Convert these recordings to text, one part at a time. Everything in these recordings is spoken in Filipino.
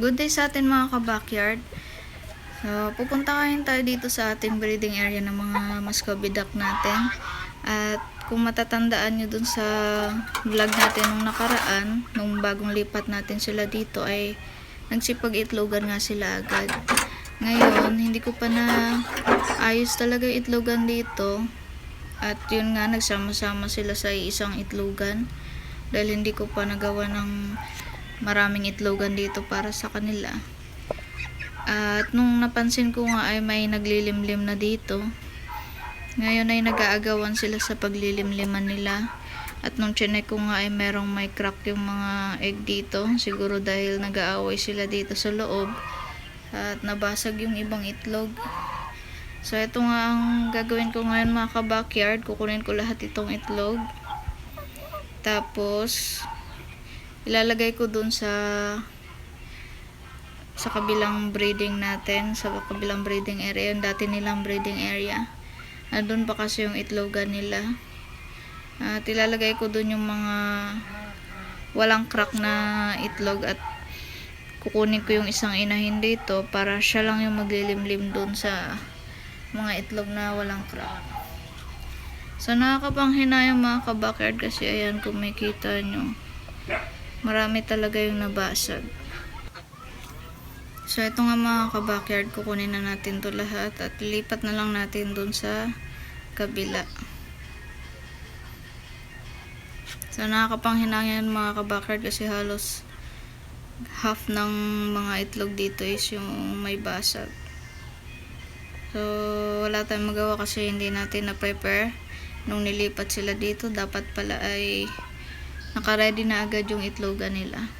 Good day sa atin mga ka-backyard. So, pupunta kayo tayo dito sa ating breeding area ng mga Muscovy duck natin. At kung matatandaan nyo dun sa vlog natin nung nakaraan, nung bagong lipat natin sila dito, ay nagsipag-itlogan nga sila agad. Ngayon, hindi ko pa na ayos talaga itlogan dito. At yun nga, nagsama-sama sila sa isang itlogan. Dahil hindi ko pa nagawa ng maraming itlogan dito para sa kanila. At nung napansin ko nga ay may naglilimlim na dito. Ngayon ay nag-aagawan sila sa paglilimliman nila. At nung chinek ko nga ay merong may crack yung mga egg dito. Siguro dahil nag-aaway sila dito sa loob. At nabasag yung ibang itlog. So ito nga ang gagawin ko ngayon mga ka-backyard. Kukunin ko lahat itong itlog. Tapos ilalagay ko dun sa sa kabilang breeding natin, sa kabilang breeding area, yung dati nilang breeding area. Andun pa kasi yung itlogan nila. At ilalagay ko dun yung mga walang crack na itlog at kukunin ko yung isang inahin dito para siya lang yung maglilimlim dun sa mga itlog na walang crack. So nakakapanghinayang mga kabackyard kasi ayan kung makita nyo marami talaga yung nabasag. So, ito nga mga ka-backyard, kukunin na natin to lahat at lipat na lang natin dun sa kabila. So, nakakapanghinangin mga ka-backyard kasi halos half ng mga itlog dito is yung may basag. So, wala tayong magawa kasi hindi natin na-prepare nung nilipat sila dito. Dapat pala ay nakaready na agad yung itlogan nila.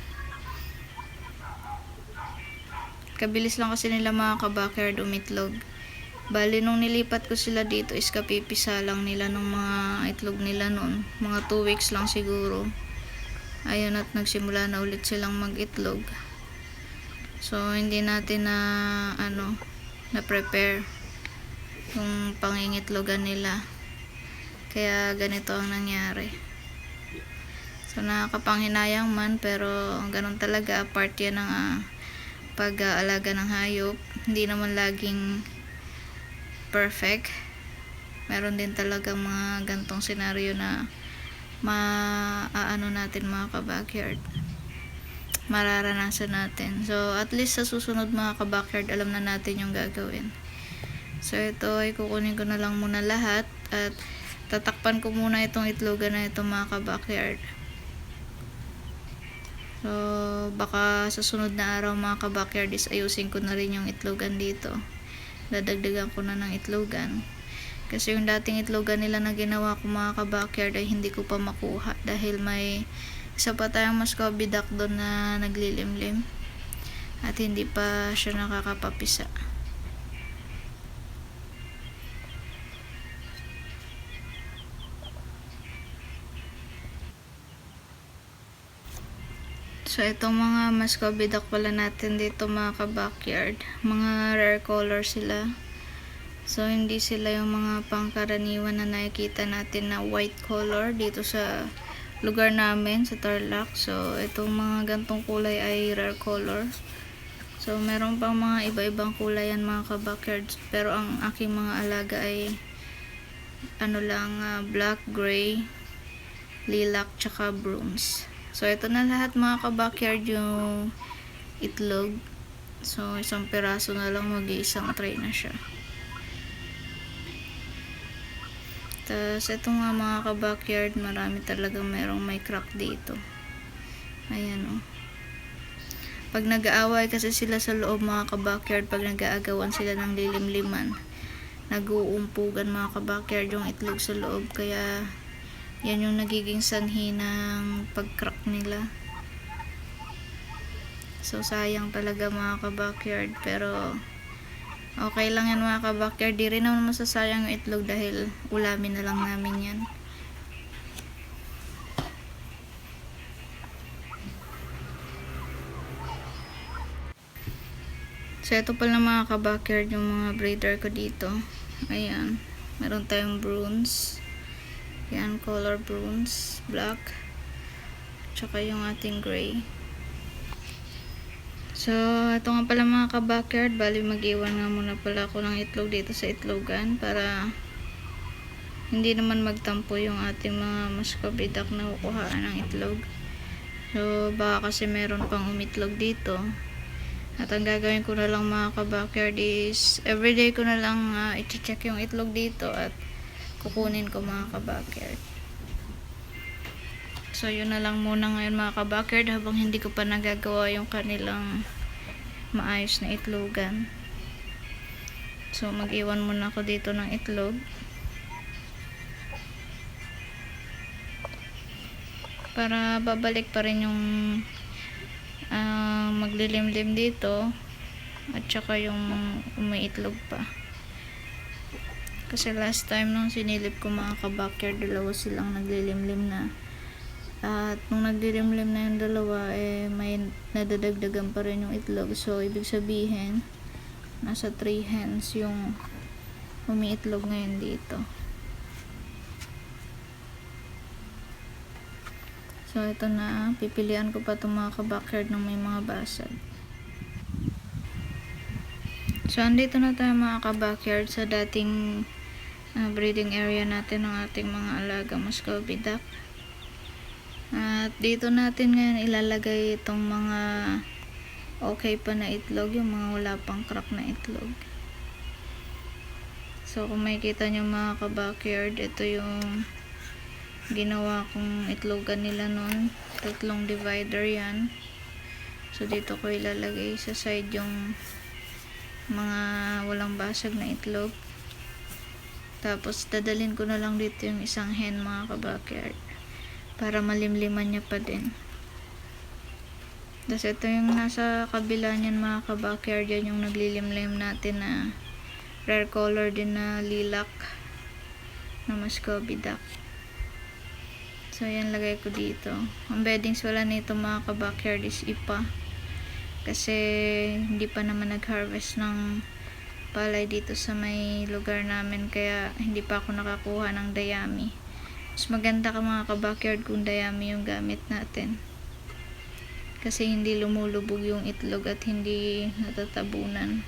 Kabilis lang kasi nila mga kabackyard umitlog. Bali, nung nilipat ko sila dito is kapipisa lang nila ng mga itlog nila noon. Mga 2 weeks lang siguro. Ayun at nagsimula na ulit silang mag-itlog. So, hindi natin na, ano, na-prepare yung pangingitlogan nila. Kaya ganito ang nangyari. So, nakakapanghinayang man, pero ganun talaga, part yan ng ah, pag-aalaga ng hayop. Hindi naman laging perfect. Meron din talaga mga gantong senaryo na maaano natin mga ka-backyard. Mararanasan natin. So, at least sa susunod mga ka-backyard, alam na natin yung gagawin. So, ito ay kukunin ko na lang muna lahat at tatakpan ko muna itong itlogan na ito mga ka-backyard. So, baka sa sunod na araw mga ka-backyard is ayusin ko na rin yung itlogan dito. Dadagdagan ko na ng itlogan. Kasi yung dating itlogan nila na ginawa ko mga ka-backyard ay hindi ko pa makuha dahil may isa pa tayong Muscovy duck doon na naglilimlim at hindi pa siya nakakapapisa. So, itong mga Muscovy duck pala natin dito mga ka-backyard. Mga rare color sila. So, hindi sila yung mga pangkaraniwan na nakikita natin na white color dito sa lugar namin, sa Tarlac. So, itong mga gantong kulay ay rare color. So, meron pang mga iba-ibang kulay yan mga ka-backyard. Pero ang aking mga alaga ay ano lang, ah, black, gray, lilac, tsaka brooms. So, ito na lahat mga ka-backyard yung itlog. So, isang piraso na lang mag-iisang tray na siya. Tapos, ito nga mga ka-backyard, marami talagang merong may crack dito. Ayan o. Oh. Pag nag-aaway kasi sila sa loob mga ka-backyard, pag nag-aagawan sila ng lilimliman, nag-uumpugan mga ka-backyard yung itlog sa loob. Kaya, yan yung nagiging sanhi ng pag-crack nila. So, sayang talaga mga ka-backyard. Pero, okay lang yan mga ka-backyard. Di rin naman masasayang yung itlog dahil ulamin na lang namin yan. So, ito pala mga ka-backyard yung mga breeder ko dito. Ayan. Meron tayong bruns. Yan, color bruns. Black. Tsaka yung ating gray. So, ito nga pala mga ka-backyard. Bali, mag-iwan nga muna pala ako ng itlog dito sa itlogan para hindi naman magtampo yung ating mga muscovy duck na kukuhaan ng itlog. So, baka kasi meron pang umitlog dito. At ang gagawin ko na lang mga ka-backyard is everyday ko na lang uh, i-check yung itlog dito at kukunin ko mga ka-backyard. So, yun na lang muna ngayon mga ka-backyard habang hindi ko pa nagagawa yung kanilang maayos na itlogan. So, mag-iwan muna ako dito ng itlog. Para babalik pa rin yung ah, maglilimlim dito at saka yung umiitlog pa. Kasi last time nung sinilip ko mga ka-backyard, dalawa silang naglilimlim na. At nung naglilimlim na yung dalawa, eh, may nadadagdagan pa rin yung itlog. So, ibig sabihin, nasa 3 hens yung umiitlog ngayon dito. So, ito na. Pipilian ko pa itong mga ka-backyard ng may mga basag. So, andito na tayo mga ka-backyard sa dating ah, breeding area natin ng ating mga alaga Muscovy duck. At dito natin ngayon ilalagay itong mga okay pa na itlog, yung mga wala pang crack na itlog. So, kung makikita nyo mga ka-backyard, ito yung ginawa kong itlogan nila noon. Tatlong divider yan. So, dito ko ilalagay sa side yung mga walang basag na itlog. Tapos, dadalhin ko na lang dito yung isang hen mga ka-backyard para malimliman niya pa din. Tapos ito yung nasa kabila niyan mga ka-backyard yan yung naglilimlim natin na rare color din na lilac na Muscovy duck. So yan lagay ko dito. Ang beddings wala nito mga ka-backyard is ipa. Kasi hindi pa naman nag-harvest ng palay dito sa may lugar namin kaya hindi pa ako nakakuha ng dayami. Mas maganda ka mga ka-backyard kung dayami yung gamit natin. Kasi hindi lumulubog yung itlog at hindi natatabunan.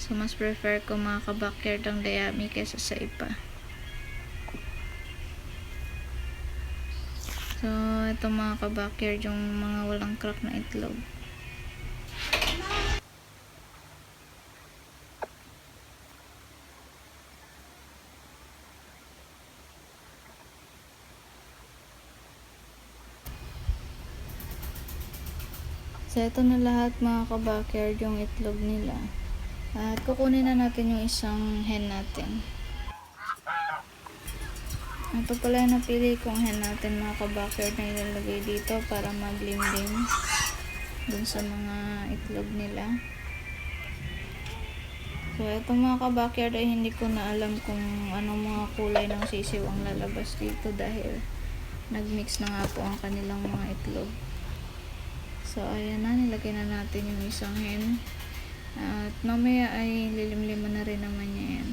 So, mas prefer ko mga ka-backyard ang dayami kaysa sa ipa. So, ito mga ka-backyard yung mga walang crack na itlog. So, ito na lahat mga ka-backyard yung itlog nila. At kukunin na natin yung isang hen natin. Ito pala yung napili kong hen natin mga ka-backyard na ilalagay dito para maglimlim dun sa mga itlog nila. So, ito mga ka-backyard ay hindi ko na alam kung anong mga kulay ng sisiw ang lalabas dito dahil nagmix na nga po ang kanilang mga itlog. So, ayan na. Nilagay na natin yung isang hen. At mamaya ay lilimliman na rin naman niya yan.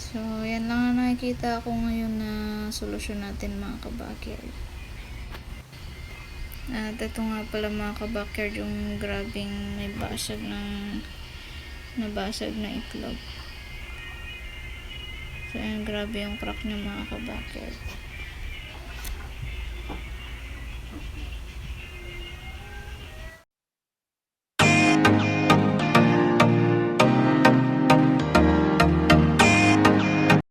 So, yan lang ang nakikita ko ngayon na solusyon natin mga kabakyard. At ito nga pala mga kabakyard yung grabing may basag ng nabasag na itlog. So, ayan, grabe yung crack niya mga kabakyard.